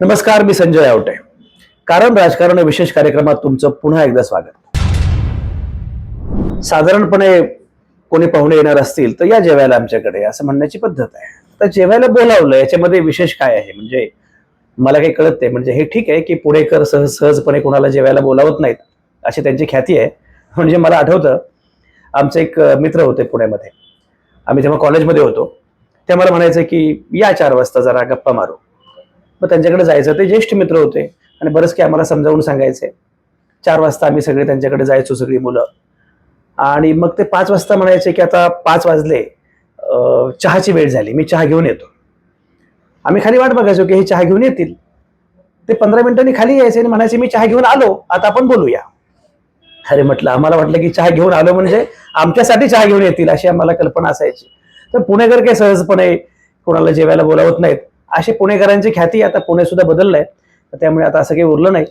नमस्कार मी संजय आवटे. कारण राजकारण विशेष कार्यक्रमात तुमचं पुन्हा एकदा स्वागत. साधारणपणे कोणी पाहुणे येणार असतील तर या जेवायला आमच्याकडे असं म्हणण्याची पद्धत आहे. तर जेवायला बोलावलं याच्यामध्ये विशेष काय आहे? म्हणजे मला काही कळत नाही म्हणजे हे ठीक आहे की पुणेकर सहज सहजपणे कोणाला जेवायला बोलावत नाहीत अशी त्यांची ख्याती आहे. म्हणजे मला आठवतं आमचे एक मित्र होते पुण्यामध्ये. आम्ही तेव्हा कॉलेजमध्ये होतो ते मला म्हणायचं की या चार वाजता जरा गप्पा मारू. मग त्यांच्याकडे जायचं ते ज्येष्ठ मित्र होते. आणि बरंच काही आम्हाला समजावून सांगायचे. चार वाजता आम्ही सगळे त्यांच्याकडे जायचो सगळी मुलं. आणि मग ते पाच वाजता म्हणायचे की आता पाच वाजले. चहाची वेळ झाली. मी चहा घेऊन येतो. आम्ही खाली वाट बघायचो की हे चहा घेऊन येतील. ते पंधरा मिनिटांनी खाली यायचे आणि म्हणायचे मी चहा घेऊन आलो. आता आपण बोलूया. अरे म्हटलं आम्हाला वाटलं की चहा घेऊन आलो म्हणजे आमच्यासाठी चहा घेऊन येतील अशी आम्हाला कल्पना असायची. तर पुणेकर काही सहजपणे कोणाला जेवायला बोलावत नाहीत. अशी पुणेकरांची ख्याती आता पुणे सुद्धा बदललंय. त्यामुळे आता असं काही उरलं नाही.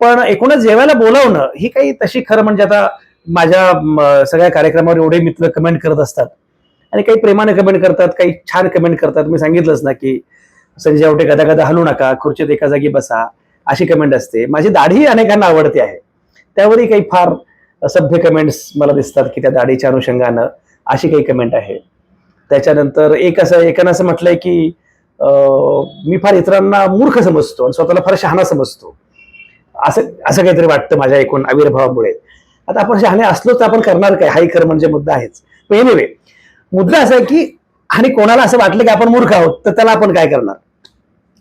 पण एकूणच जेवायला बोलावणं ही काही तशी खरं म्हणजे आता माझ्या सगळ्या कार्यक्रमावर एवढे मित्र कमेंट करत असतात. आणि काही प्रेमाने कमेंट करतात काही छान कमेंट करतात. मी सांगितलंच ना की संजय आवटे कदा कदा हलू नका खुर्चीत एका जागी बसा अशी कमेंट असते. माझी दाढी अनेकांना आवडते आहे. त्यावरही काही फार सभ्य कमेंट्स मला दिसतात की त्या दाढीच्या अनुषंगानं अशी काही कमेंट आहे. त्याच्यानंतर एक असं एकानं असं म्हटलंय की मी फार इतरांना मूर्ख समजतो आणि स्वतःला फार शहाणा समजतो. असं असं काहीतरी वाटतं माझ्या एकूण आविर्भावामुळे. आता आपण शहाणे असलो तर आपण करणार काय? हा खरं म्हणजे मुद्दा आहेच. पण एनिवे मुद्दा असा आहे की आणि कोणाला असं वाटलं की आपण मूर्ख आहोत तर त्याला आपण काय करणार?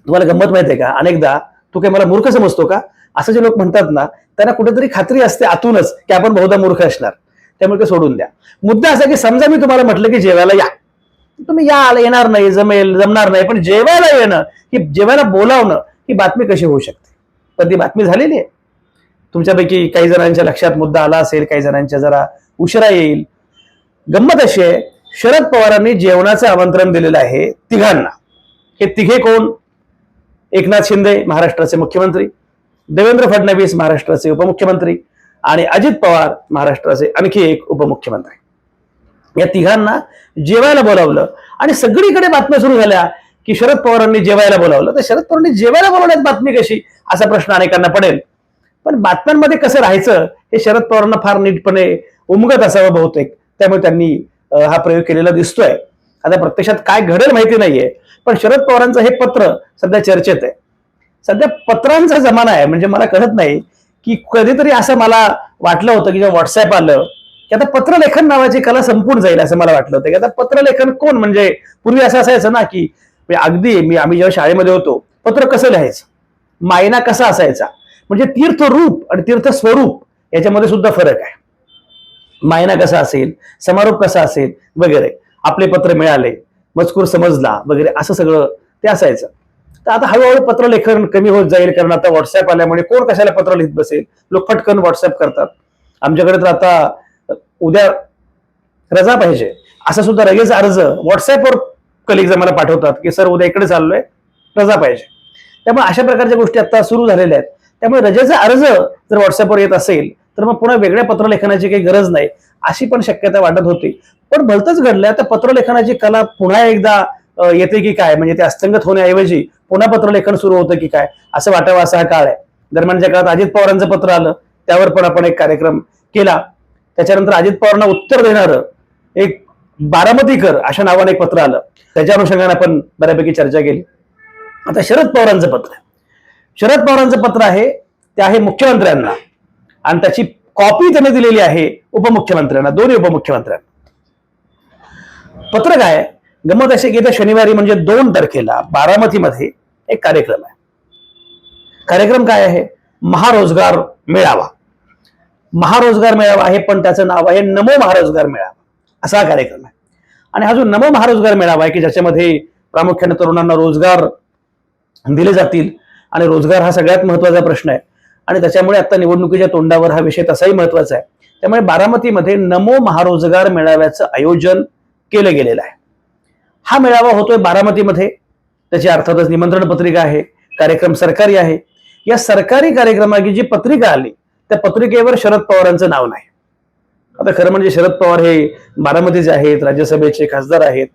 तुम्हाला गंमत माहिती आहे का? अनेकदा तू काय मला मूर्ख समजतो का? असं जे लोक म्हणतात ना त्यांना कुठेतरी खात्री असते आतूनच की आपण बहुधा मूर्ख असणार. त्यामुळे ते सोडून द्या. मुद्दा असा की समजा मी तुम्हाला म्हटलं की जेवायला या. तुम्ही या आला येणार नाही जमेल जमणार नाही पण जेवायला येणं ही जेवायला बोलावणं ही बातमी कशी होऊ शकते? पण ती बातमी झालेली आहे. तुमच्यापैकी काही जणांच्या लक्षात मुद्दा आला असेल काही जणांच्या जरा उशिरा येईल. गंमत अशी आहे शरद पवारांनी जेवणाचं आमंत्रण दिलेलं आहे तिघांना. हे तिघे कोण? एकनाथ शिंदे महाराष्ट्राचे मुख्यमंत्री. देवेंद्र फडणवीस महाराष्ट्राचे उपमुख्यमंत्री. आणि अजित पवार महाराष्ट्राचे आणखी एक उपमुख्यमंत्री. या तिघांना जेवायला बोलावलं. आणि सगळीकडे बातम्या सुरू झाल्या की शरद पवारांनी जेवायला बोलावलं. तर शरद पवारांनी जेवायला बोलावण्यात बातमी कशी? असा प्रश्न अनेकांना पडेल. पण बातम्यांमध्ये कसं राहायचं हे शरद पवारांना फार नीटपणे उमगत असावं बहुतेक. त्यामुळे त्यांनी हा प्रयोग केलेला दिसतोय. आता प्रत्यक्षात काय घडेल माहिती नाहीये. पण शरद पवारांचं हे पत्र सध्या चर्चेत आहे. सध्या पत्रांचा जमाना आहे. म्हणजे मला कळत नाही की कधीतरी असं मला वाटलं होतं की जेव्हा व्हॉट्सअप आलं की आता पत्रलेखन नावाची कला संपून जाईल असं मला वाटलं होतं. की आता पत्रलेखन कोण? म्हणजे पूर्वी असं असायचं ना की अगदी मी आम्ही जेव्हा शाळेमध्ये होतो पत्र कसं लिहायचं? मायना कसा असायचा? म्हणजे तीर्थ रूप आणि तीर्थ स्वरूप याच्यामध्ये सुद्धा फरक आहे. मायना कसा असेल? समारोप कसा असेल? वगैरे. आपले पत्र मिळाले मजकूर समजला वगैरे असं सगळं ते असायचं. तर आता हळूहळू पत्रलेखन कमी होत जाईल कारण आता व्हॉट्सअप आल्यामुळे कोण कशाला पत्र लिहित बसेल? लोक फटकन व्हॉट्सअप करतात. आमच्याकडे तर आता उद्या रजा पाहिजे. असा सुद्धा लगेच अर्ज व्हॉट्सअपवर कलिग्ज आम्हाला पाठवतात की सर उद्या इकडे चाललोय रजा पाहिजे. त्यामुळे अशा प्रकारच्या गोष्टी आता सुरू झालेल्या आहेत. त्यामुळे रजेचा अर्ज जर व्हॉट्सअपवर येत असेल तर मग पुन्हा वेगळ्या पत्रलेखनाची काही गरज नाही अशी पण शक्यता वाटत होती. पण भलतंच घडलं आता पत्रलेखनाची कला पुन्हा एकदा येते की काय? म्हणजे ते अस्तंगत होण्याऐवजी पुन्हा पत्रलेखन सुरू होतं की काय? असं वाटावं असा हा काळ आहे. दरम्यानच्या काळात अजित पवारांचं पत्र आलं त्यावर पण आपण एक कार्यक्रम केला. त्याच्यानंतर अजित पवारांना उत्तर देणारं एक बारामतीकर अशा नावाने एक पत्र आलं. त्याच्या अनुषंगाने आपण बऱ्यापैकी चर्चा केली. आता शरद पवारांचं पत्र. आहे शरद पवारांचं पत्र आहे ते आहे मुख्यमंत्र्यांना. आणि त्याची कॉपी त्यांनी दिलेली आहे उपमुख्यमंत्र्यांना दोन्ही उपमुख्यमंत्र्यांना. पत्र काय? गमत असे की येत्या शनिवारी म्हणजे दोन तारखेला बारामतीमध्ये एक कार्यक्रम आहे. कार्यक्रम काय आहे? महारोजगार मेळावा. महारोजगार मेळावा आहे पण त्याचं नाव आहे नमो महारोजगार मेळावा. असा हा कार्यक्रम आहे. आणि हा जो नमो महारोजगार मेळावा आहे की ज्याच्यामध्ये प्रामुख्याने तरुणांना रोजगार दिले जातील आणि रोजगार हा सगळ्यात महत्त्वाचा प्रश्न आहे. आणि त्याच्यामुळे आता निवडणुकीच्या तोंडावर हा विषय तसाही महत्त्वाचा आहे. त्यामुळे बारामतीमध्ये नमो महारोजगार मेळाव्याचं आयोजन केलं गेलेलं आहे. हा मेळावा होतोय बारामतीमध्ये. त्याची अर्थातच निमंत्रण पत्रिका आहे कार्यक्रम सरकारी आहे. या सरकारी कार्यक्रमाची जी पत्रिका आली त्या पत्रिकेवर शरद पवारांचं नाव नाही. आता खरं म्हणजे शरद पवार हे बारामतीचे आहेत राज्यसभेचे खासदार आहेत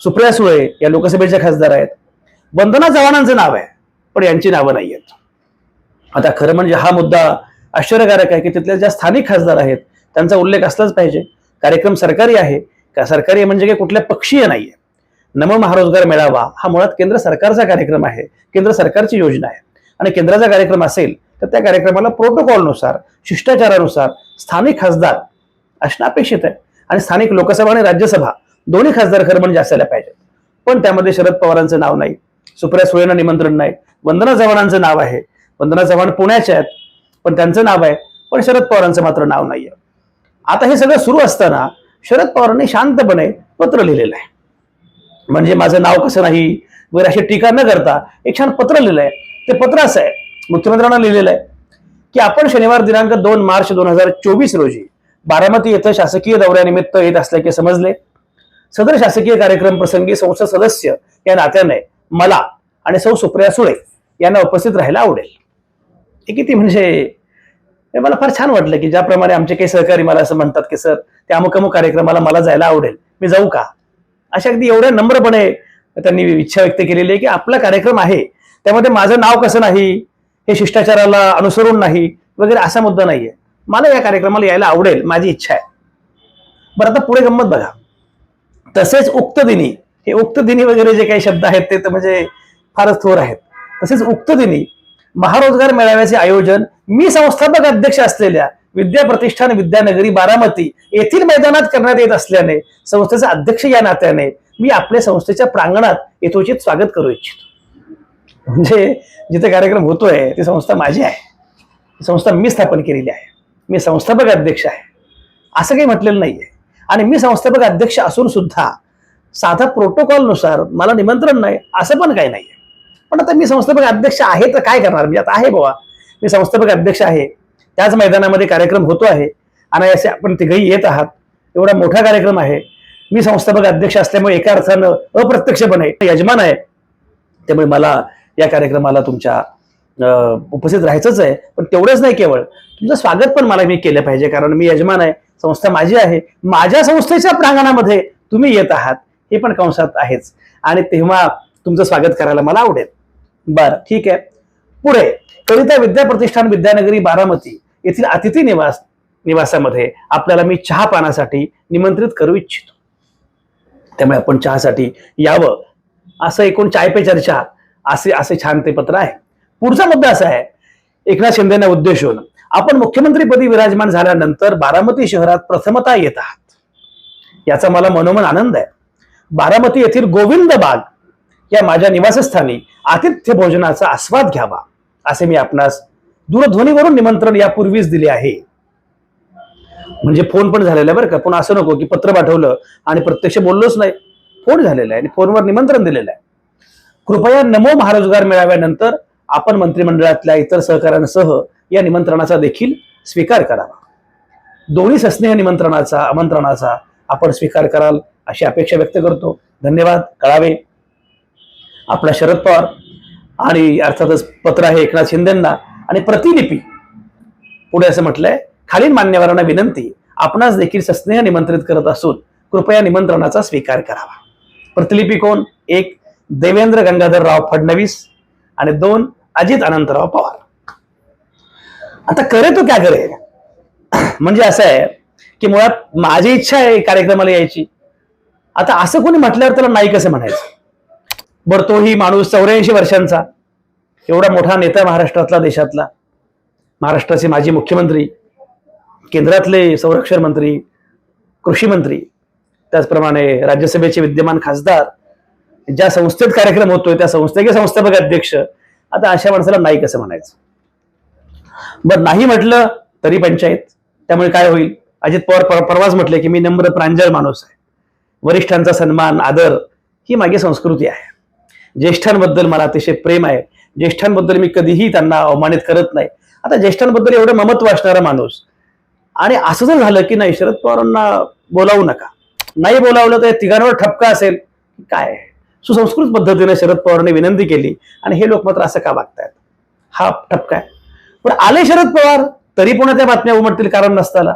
सुप्रिया सुळे या लोकसभेच्या खासदार आहेत. वंदना चव्हाणांचं नाव आहे पण यांची नावं नाही आहेत. आता खरं म्हणजे हा मुद्दा आश्चर्यकारक आहे की तिथल्या ज्या स्थानिक खासदार आहेत त्यांचा उल्लेख असलाच पाहिजे. कार्यक्रम सरकारी आहे का सरकारी म्हणजे काही कुठल्या पक्षीय नाहीये. नम महारोजगार मेळावा हा मुळात केंद्र सरकारचा कार्यक्रम आहे केंद्र सरकारची योजना आहे. आणि केंद्राचा कार्यक्रम असेल तर त्या कार्यक्रमाला प्रोटोकॉलनुसार शिष्टाचारानुसार स्थानिक खासदार असणं अपेक्षित आहे. आणि स्थानिक लोकसभा आणि राज्यसभा दोन्ही खासदार खरं म्हणजे असायला पाहिजेत. पण त्यामध्ये शरद पवारांचं नाव नाही सुप्रिया सुळेंना निमंत्रण नाही वंदना चव्हाणांचं नाव आहे. वंदना चव्हाण पुण्याच्या आहेत पण त्यांचं नाव आहे पण शरद पवारांचं मात्र नाव नाहीये. आता हे सगळं सुरू असताना शरद पवारांनी शांतपणे पत्र लिहिलेलं आहे. म्हणजे माझं नाव कसं नाही वगैरे अशी टीका न करता एक छान पत्र लिहिलं आहे ते पत्र असं आहे मुख्यमंत्र्यांना लिहिलेलं आहे की आपण शनिवार दिनांक दोन मार्च दोन हजार चोवीस रोजी बारामती येथे शासकीय दौऱ्यानिमित्त येत असल्याचे समजले. सदर शासकीय कार्यक्रम प्रसंगी संसद सदस्य या नात्याने मला आणि सौ सुप्रिया सुळे यांना उपस्थित राहायला आवडेल. हे किती म्हणजे हे मला फार छान वाटलं की ज्याप्रमाणे आमचे काही सहकारी मला असं म्हणतात की सर त्या अमुक अमुक कार्यक्रमाला मला जायला आवडेल. मी जाऊ का? अशा अगदी एवढ्या नम्रपणे त्यांनी इच्छा व्यक्त केलेली आहे की आपला कार्यक्रम आहे. त्यामध्ये माझं नाव कसं नाही? हे शिष्टाचाराला अनुसरून नाही वगैरे असा मुद्दा नाहीये. मला या कार्यक्रमाला यायला आवडेल माझी इच्छा आहे. बरं आता पुढे गंमत बघा. तसेच उक्त दिनी हे उक्त दिनी वगैरे जे काही शब्द आहेत ते तर म्हणजे फारच थोर आहेत. तसेच उक्त दिनी महारोजगार मेळाव्याचे आयोजन मी संस्थापक अध्यक्ष असलेल्या विद्या प्रतिष्ठान विद्यानगरी बारामती येथील मैदानात करण्यात येत असल्याने संस्थेचा अध्यक्ष या नात्याने मी आपल्या संस्थेच्या प्रांगणात यथोचित स्वागत करू इच्छितो. म्हणजे जिथे कार्यक्रम होतोय ती संस्था माझी आहे. संस्था मी स्थापन केलेली आहे. मी संस्थापक अध्यक्ष आहे. असं काही म्हटलेलं नाहीये. आणि मी संस्थापक अध्यक्ष असून सुद्धा साधा प्रोटोकॉलनुसार मला निमंत्रण नाही असं पण काही नाहीये. पण आता मी संस्थापक अध्यक्ष आहे तर काय करणार? मी आता आहे बाबा मी संस्थापक अध्यक्ष आहे. त्याच मैदानामध्ये कार्यक्रम होतो आहे. आणि असे आपण तिघही येत आहात. एवढा मोठा कार्यक्रम आहे. मी संस्थापक अध्यक्ष असल्यामुळे एका अर्थानं अप्रत्यक्षपणे यजमान आहे. त्यामुळे मला या कार्यक्रमाला तुमच्या अं, उपस्थित राहायचंच आहे. पण तेवढंच नाही केवळ. तुमचं स्वागत पण मला मी केलं पाहिजे कारण मी यजमान आहे संस्था माझी आहे. माझ्या संस्थेच्या प्रांगणामध्ये तुम्ही येत आहात. हे पण कंसात आहेच. आणि तेव्हा तुमचं स्वागत करायला मला आवडेल. बरं ठीक आहे. पुढे कविता विद्या प्रतिष्ठान विद्यानगरी बारामती येथील अतिथी निवास निवासामध्ये आपल्याला मी चहा पानासाठी निमंत्रित करू इच्छितो. त्यामुळे आपण चहासाठी यावं. असं एकूण चाय पे चर्चा असे असे छान ते पत्र आहे. पुढचा मुद्दा असा आहे. एकनाथ शिंदेना उद्देशून आपण मुख्यमंत्रीपदी विराजमान झाल्यानंतर बारामती शहरात प्रथमता येत आहात. याचा मला मनोमन आनंद आहे. बारामती येथील गोविंद बाग या माझ्या निवासस्थानी आतिथ्य भोजनाचा आस्वाद घ्यावा असे मी आपणास दूरध्वनीवरून निमंत्रण यापूर्वीच दिले आहे. म्हणजे फोन पण झालेला आहे बरं का. पण असं नको की पत्र पाठवलं आणि प्रत्यक्ष बोललोच नाही. फोन झालेला आहे आणि फोनवर निमंत्रण दिलेलं आहे. कृपया नमो महारोजगार मेळाव्यानंतर आपण मंत्रिमंडळातल्या इतर सहकाऱ्यांसह या निमंत्रणाचा देखील स्वीकार करावा. दोन्ही सस्नेह निमंत्रणाचा आमंत्रणाचा आपण स्वीकार कराल अशी अपेक्षा व्यक्त करतो. धन्यवाद. कळावे. आपला शरद पवार आणि अर्थातच पत्र आहे एकनाथ शिंदेंना आणि प्रतिलिपी. पुढे असं म्हटलंय खालील मान्यवरांना विनंती आपणास देखील सस्नेह निमंत्रित करत असून कृपया निमंत्रणाचा स्वीकार करावा. प्रतिलिपी कोण? एक देवेंद्र गंगाधरराव फडणवीस आणि दोन अजित अनंतराव पवार. आता करे तो क्या करे? म्हणजे असं आहे की मुळात माझी इच्छा आहे कार्यक्रमाला यायची. आता असं कोणी म्हटल्यावर त्याला नाही कसं म्हणायचं? बरं तोही माणूस चौऱ्याऐंशी वर्षांचा एवढा मोठा नेता महाराष्ट्रातला देशातला. महाराष्ट्राचे माजी मुख्यमंत्री केंद्रातले संरक्षण मंत्री कृषी मंत्री त्याचप्रमाणे राज्यसभेचे विद्यमान खासदार ज्या संस्थेत कार्यक्रम होतोय त्या संस्थेचे संस्थापक अध्यक्ष. आता अशा माणसाला नाही कसं म्हणायचं? बरं नाही म्हटलं तरी पंचायत. त्यामुळे काय होईल? अजित पवार परवाच म्हटले की मी नम्र प्रांजळ माणूस आहे. वरिष्ठांचा सन्मान आदर ही माझी संस्कृती आहे. ज्येष्ठांबद्दल मला अतिशय प्रेम आहे. ज्येष्ठांबद्दल मी कधीही त्यांना अवमानित करत नाही. आता ज्येष्ठांबद्दल एवढं ममत्व असणारा माणूस. आणि असं जर झालं की नाही शरद पवारांना बोलावू नका. नाही बोलावलं तर तिघांवर ठपका असेल. काय? सुसंस्कृत पद्धतीने शरद पवारांनी विनंती केली आणि हे लोक मात्र असं का वागतायत? हा ठपका आहे. पण आले शरद पवार तरी पुन्हा त्या बातम्या उमटतील कारण नसताना.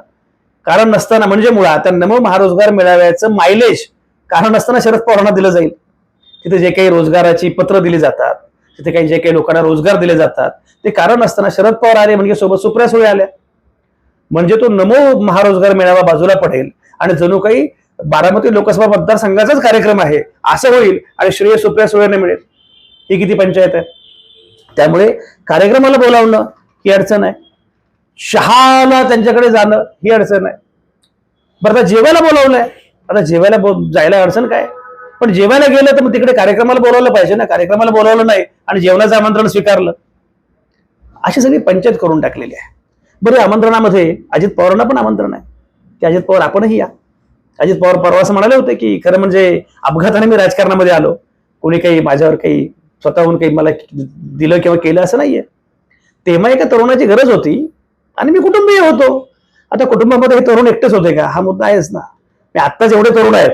कारण नसताना म्हणजे मुळात त्या नमो महारोजगार मेळाव्याचं मायलेज कारण नसताना शरद पवारांना दिलं जाईल. तिथे जे काही रोजगाराची पत्र दिली जातात तिथे काही जे काही लोकांना रोजगार दिले जातात ते कारण असताना शरद पवार आले म्हणजे सोबत सुप्रिया सुळे आल्या. म्हणजे तो नमो महारोजगार मेळावा बाजूला पडेल आणि जणू काही बारामती लोकसभा मतदारसंघाचाच कार्यक्रम आहे. असं होईल आणि श्रेय सुप्रिया सुळेने मिळेल. ही किती पंचायत आहे? त्यामुळे कार्यक्रमाला बोलावणं ही अडचण आहे. शहाला त्यांच्याकडे जाणं ही अडचण आहे. बरं आता जेवायला बोलावलंय. आता जेवायला जायला अडचण काय? पण जेवायला गेलं तर मग तिकडे कार्यक्रमाला बोलावलं पाहिजे ना. कार्यक्रमाला बोलावलं नाही आणि जेवणाचं आमंत्रण स्वीकारलं. अशी सगळी पंचायत करून टाकलेली आहे. बरं आमंत्रणामध्ये अजित पवारांना पण आमंत्रण आहे. की अजित पवार आपणही या. अजित पवार परवा असं म्हणाले होते की खरं म्हणजे अपघाताने मी राजकारणामध्ये आलो. कोणी काही माझ्यावर काही स्वतःहून काही मला दिलं किंवा केलं असं नाहीये. तेव्हा एका तरुणाची गरज होती आणि मी कुटुंबीय होतो. आता कुटुंबामध्ये हे तरुण एकटेच होते का? हा मुद्दा आहेच ना. मी आत्ताच एवढे तरुण आहेत.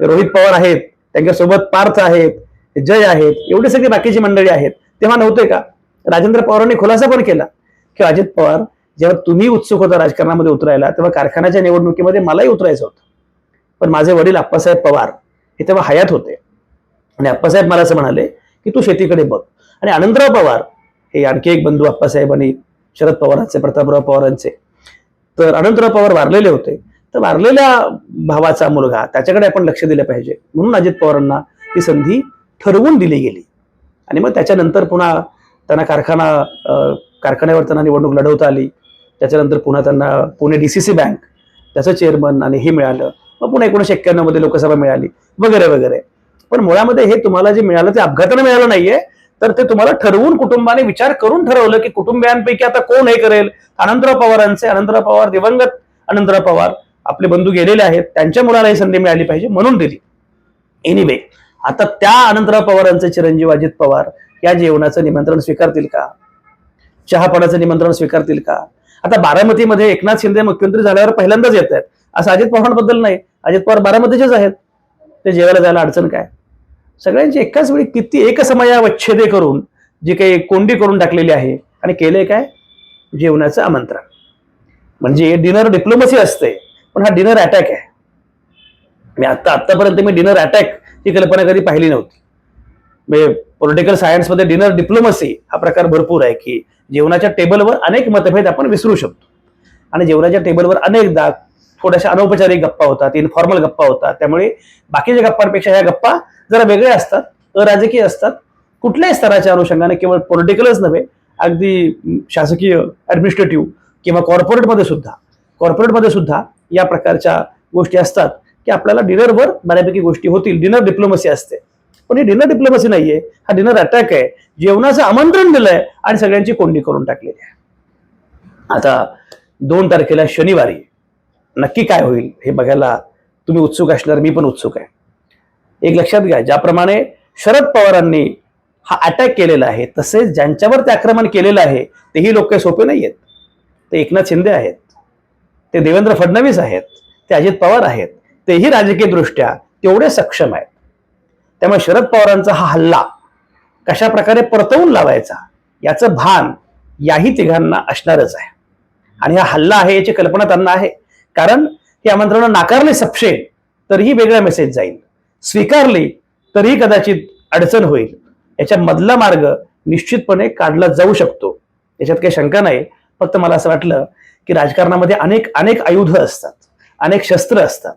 रोहित पवार आहेत. त्यांच्यासोबत पार्थ आहेत. जय आहेत. एवढे सगळी बाकीची मंडळी आहेत. तेव्हा नव्हते का? राजेंद्र पवारांनी खुलासा पण केला. की अजित पवार जेव्हा तुम्ही उत्सुक होता राजकारणामध्ये उतरायला तेव्हा कारखान्याच्या निवडणुकीमध्ये मलाही उतरायचं होतं. पण माझे वडील आप्पासाहेब पवार हे तेव्हा हयात होते. आणि आप्पासाहेब मला असं म्हणाले की तू शेतीकडे बघ. आणि आनंदराव पवार हे आणखी एक बंधू आप्पासाहेब आणि शरद पवारांचे प्रतापराव पवारांचे. तर अनंतराव पवार वारलेले होते. तर वारलेल्या भावाचा मुलगा त्याच्याकडे आपण लक्ष दिलं पाहिजे. म्हणून अजित पवारांना ती संधी ठरवून दिली गेली. आणि मग त्याच्यानंतर पुन्हा त्यांना कारखाना कारखान्यावर त्यांना निवडणूक लढवता आली. त्याच्यानंतर पुन्हा त्यांना Pune D C C bank त्याचं चेअरमन आणि हे मिळालं. मग पुन्हा एकोणीशे एक्क्याण्णवमध्ये लोकसभा मिळाली वगैरे वगैरे. पण मुळामध्ये हे तुम्हाला जे मिळालं ते अपघाताने मिळालं नाहीये. तर ते तुम्हाला ठरवून कुटुंबाने विचार करून ठरवलं की कुटुंबियांपैकी आता कोण हे करेल? अनंतराव पवारांचे. अनंतराव पवार दिवंगत अनंतराव पवार आपले बंधू गेलेले आहेत. त्यांच्या मुलाला ही संधी मिळाली पाहिजे म्हणून दिली. एनिवे आता त्या अनंतराव पवारांचे चिरंजीव अजित पवार या जेवणाचं निमंत्रण स्वीकारतील का? चहापाण्याचं निमंत्रण स्वीकारतील का? आता बारामतीमध्ये एकनाथ शिंदे मुख्यमंत्री झाल्यावर पहिल्यांदाच येत आहेत. असं अजित पवारांबद्दल नाही. अजित पवार बारामतीचेच आहेत. ते जेवायला जायला अडचण काय? सगळ्यांची एकाच वेळी किती एकसमयावच्छेदे करून जी काही कोंडी करून टाकलेली आहे आणि केलंय काय? जेवणाचं आमंत्रण. म्हणजे डिनर डिप्लोमसी असते पण हा डिनर अटॅक आहे. मी आत्ता आत्तापर्यंत मी डिनर अटॅक ही कल्पना कधी पाहिली नव्हती. म्हणजे पॉलिटिकल सायन्समध्ये डिनर डिप्लोमसी हा प्रकार भरपूर आहे की जेवणाच्या टेबलवर अनेक मतभेद आपण विसरू शकतो. आणि जेवणाच्या टेबलवर अनेकदा थोड्याशा अनौपचारिक गप्पा होतात इनफॉर्मल गप्पा होतात. त्यामुळे बाकीच्या गप्पांपेक्षा ह्या गप्पा जरा वेगळ्या असतात अराजकीय असतात. कुठल्याही स्तराच्या अनुषंगाने केवळ पॉलिटिकलच नव्हे अगदी शासकीय ऍडमिनिस्ट्रेटिव्ह किंवा कॉर्पोरेटमध्ये सुद्धा कॉर्पोरेटमध्ये सुद्धा या प्रकारच्या गोष्टी असतात की आपल्याला डिनरवर बऱ्यापैकी गोष्टी होतील. डिनर डिप्लोमसी असते. पण ही डिनर डिप्लोमसी नाहीये. हा डिनर अटॅक आहे. जेवणाचं आमंत्रण दिलंय आणि सगळ्यांची कोंडी करून टाकलेली आहे. आता दोन तारखेला शनिवारी नक्की काय होईल हे बघायला तुम्ही उत्सुक असणार मी पण उत्सुक आहे. एक लक्षात घ्या ज्याप्रमाणे शरद पवारांनी हा अटॅक केलेला आहे तसेच ज्यांच्यावर ते आक्रमण केलेलं आहे तेही लोक काही सोपे नाही आहेत. ते एकनाथ शिंदे आहेत ते देवेंद्र फडणवीस आहेत ते अजित पवार आहेत तेही राजकीयदृष्ट्या तेवढे सक्षम आहेत. त्यामुळे शरद पवारांचा हा हल्ला कशा प्रकारे परतवून लावायचा याचं भान याही तिघांना असणारच आहे. आणि हा हल्ला आहे याची कल्पना त्यांना आहे. कारण ही आमंत्रणं नाकारली सपशे तरीही वेगळा मेसेज जाईल. स्वीकारली तरीही कदाचित अडचण होईल. याच्या मधला मार्ग निश्चितपणे काढला जाऊ शकतो. याच्यात काही शंका नाही. फक्त मला असं वाटलं की राजकारणामध्ये अनेक अनेक आयुध असतात. अनेक शस्त्र असतात.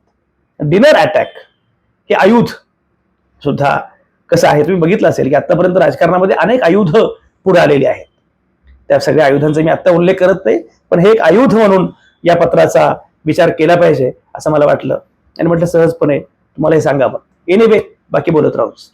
डिनर अटॅक हे आयुध सुद्धा कसं आहे? तुम्ही बघितलं असेल की आतापर्यंत राजकारणामध्ये अनेक आयुध पुढे आलेली आहेत. त्या सगळ्या आयुधांचा मी आता उल्लेख करत नाही पण हे एक आयुध म्हणून या पत्राचा विचार केला पाहिजे असं मला वाटलं. आणि म्हटलं सहजपणे तुम्हाला हे सांगावं. एनिवे बाकी बोलत राहूच.